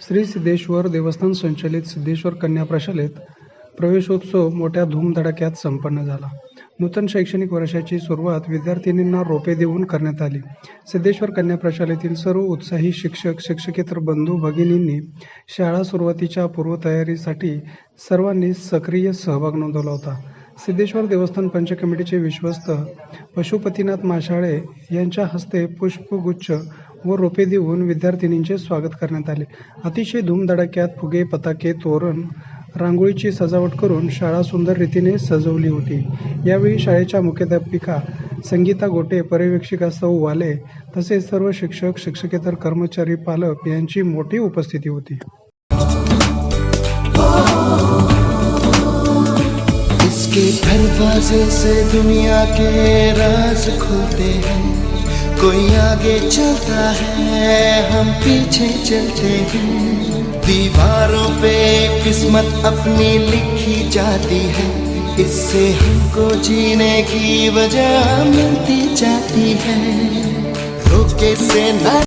श्री सिद्धेश्वर देवस्थान संचलित सिद्धेश्वर कन्या प्रशालेत प्रवेशोत्सव मोठ्या धूमधडाक्यात संपन्न झाला. नूतन शैक्षणिक वर्षाची सुरुवात विद्यार्थिनींना रोपे देऊन करण्यात आली. सिद्धेश्वर कन्या प्रशालेतील सर्व उत्साही शिक्षक शिक्षकेतर बंधू भगिनींनी शाळा सुरुवातीच्या पूर्वतयारीसाठी सर्वांनी सक्रिय सहभाग नोंदवला होता. सिद्धेश्वर देवस्थान पंच कमिटीचे विश्वस्त पशुपतीनाथ माशाळे यांच्या हस्ते पुष्पगुच्छ व रोपे देऊन विद्यार्थिनींचे स्वागत करण्यात आले. अतिशय धूमधडाक्यात फुगे पताके तोरण रांगोळीची सजावट करून शाळा सुंदर रीतीने सजवली होती. यावेळी शाळेच्या मुख्याध्यापिका संगीता गोटे पर्यवेक्षिका सौ वाले तसेच सर्व शिक्षक शिक्षकेतर कर्मचारी पालक यांची मोठी उपस्थिती होती. इसके दरवाजे से दुनिया के राज खुलते हैं। कोई आगे चलता है, हम पीछे चलते हैं। दीवारों पे किस्मत अपनी लिखी जाती है। इससे हमको जीने की वजह मिलती जाती है। रोके से ना